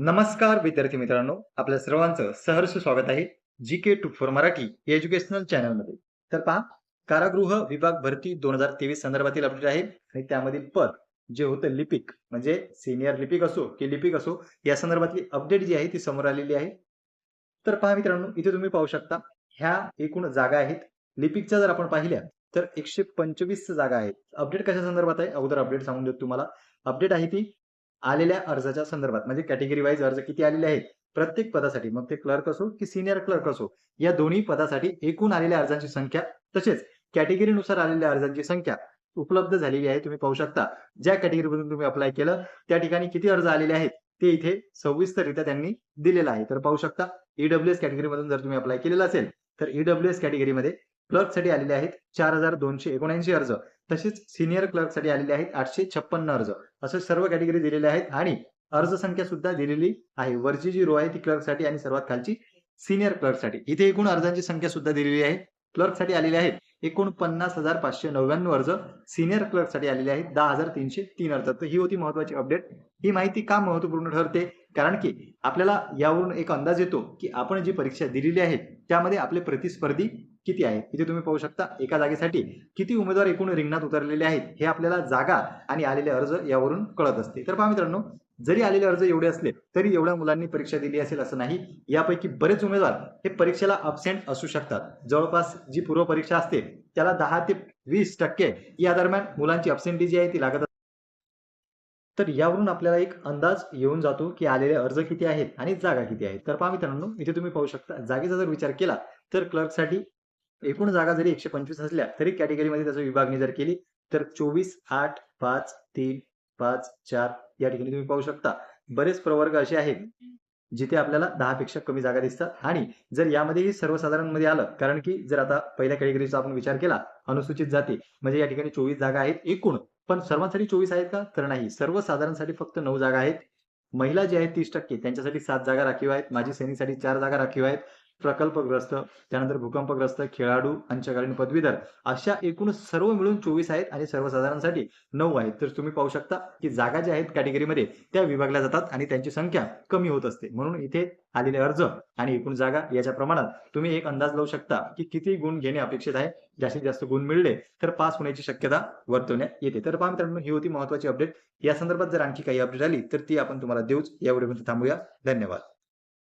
नमस्कार विद्यार्थी मित्रांनो. आपल्या सर्वांचं सहर्ष स्वागत आहे G K two for Marathi educational चॅनलमध्ये तर पहा कारागृह विभाग भरती दोन हजार तेवीस संदर्भातील अपडेट आहे आणि त्यामधील पद जे होतं लिपिक म्हणजे सिनियर लिपिक असो की लिपिक असो या संदर्भातली अपडेट जी आहे ती समोर आलेली आहे. तर पहा मित्रांनो इथे तुम्ही पाहू शकता ह्या एकूण जागा आहेत. लिपिकच्या जर आपण पाहिल्या तर एकशे पंचवीस जागा आहेत. अपडेट कशा संदर्भात आहे? अगोदर अपडेट सांगून देतो तुम्हाला. अपडेट आहे ती आलेल्या अर्जाच्या संदर्भात म्हणजे कॅटेगरी वाईज अर्ज किती आलेले आहेत प्रत्येक पदासाठी मग ते क्लर्क असो की सिनियर क्लर्क असो या दोन्ही पदासाठी एकूण आलेल्या अर्जांची संख्या तसेच कॅटेगरीनुसार आलेल्या अर्जांची संख्या उपलब्ध झालेली आहे तुम्ही पाहू शकता. ज्या कॅटेगरीमधून तुम्ही अप्लाय केलं त्या ठिकाणी किती अर्ज आलेले आहेत ते इथे सविस्तररित्या त्यांनी दिलेलं आहे. तर पाहू शकता ईडब्ल्यूएस कॅटेगरीमधून जर तुम्ही अप्लाय केलेलं असेल तर ईडब्ल्यूएस कॅटेगरीमध्ये क्लर्कसाठी आलेले आहेत चार हजार दोनशे एकोणऐंशी अर्ज. तसेच सिनियर क्लर्कसाठी आलेले आहेत आठशे छप्पन्न अर्ज. असे सर्व कॅटेगरी दिलेले आहेत आणि अर्ज संख्या सुद्धा दिलेली आहे. वरची जी रो आहे ती क्लर्कसाठी आणि सर्वात खालची सिनियर क्लर्कसाठी इथे एकूण अर्जांची संख्या सुद्धा दिलेली आहे. क्लर्कसाठी आलेले आहेत एकूण पन्नास हजार पाचशे नव्याण्णव अर्ज. सिनियर क्लर्कसाठी आलेले आहेत दहा हजार तीनशे तीन अर्ज. तर ही होती महत्वाची अपडेट ही माहिती का महत्त्वपूर्ण ठरते? कारण की आपल्याला यावरून एक अंदाज येतो की आपण जी परीक्षा दिलेली आहे त्यामध्ये आपले प्रतिस्पर्धी किती आहे? इथे तुम्ही पाहू शकता एका जागेसाठी किती उमेदवार एकूण रिंगणात उतरलेले आहेत हे आपल्याला जागा आणि आलेले अर्ज यावरून कळत असते. तर पहा मित्रांनो जरी आलेले अर्ज एवढे असले तरी एवढ्या मुलांनी परीक्षा दिली असेल असं नाही. यापैकी बरेच उमेदवार हे परीक्षेला अबसेंट असू शकतात. जवळपास जी पूर्व परीक्षा असते त्याला दहा ते वीस टक्के या दरम्यान मुलांची अबसेंटी जी आहे ती लागत तर यावरून आपल्याला एक अंदाज येऊन जातो की आलेले अर्ज किती आहेत आणि जागा किती आहेत. तर पहा मित्रांनो इथे तुम्ही पाहू शकता जागेचा जर विचार केला तर क्लर्कसाठी एकूण जागा जरी एकशे पंचवीस असल्या तरी कॅटेगरीमध्ये त्याची विभागणी जर केली तर चोवीस आठ पाच तीन पाच चार या ठिकाणी तुम्ही पाहू शकता. बरेच प्रवर्ग असे आहेत जिथे आपल्याला दहा पेक्षा कमी जागा दिसतात. आणि जर यामध्येही सर्वसाधारणमध्ये आलं कारण की जर आता पहिल्या कॅटेगरीचा आपण विचार केला अनुसूचित जाती म्हणजे या ठिकाणी चोवीस जागा आहेत एकूण. पण सर्वांसाठी चोवीस आहेत का? तर नाही. सर्वसाधारणसाठी फक्त नऊ जागा आहेत. महिला जे आहेत तीस टक्के त्यांच्यासाठी सात जागा राखीव आहेत. माजी सैनिकसाठी चार जागा राखीव आहेत. प्रकल्पग्रस्त त्यानंतर भूकंपग्रस्त खेळाडू अंशकालीन पदवीधर अशा एकूण सर्व मिळून चोवीस आहेत आणि सर्वसाधारणसाठी नऊ आहेत. तर तुम्ही पाहू शकता की जागा ज्या आहेत कॅटेगरीमध्ये त्या विभागल्या जातात आणि त्यांची संख्या कमी होत असते. म्हणून इथे आलेले अर्ज आणि एकूण जागा याच्या प्रमाणात तुम्ही एक अंदाज लावू शकता की किती गुण घेणे अपेक्षित आहे. जास्तीत जास्त गुण मिळले तर पास होण्याची शक्यता वर्तवण्यात येते. तर पहा मित्रांनो ही होती महत्वाची अपडेट या संदर्भात जर आणखी काही अपडेट आली तर ती आपण तुम्हाला देऊच. या व्हिडिओमध्ये थांबूया. धन्यवाद.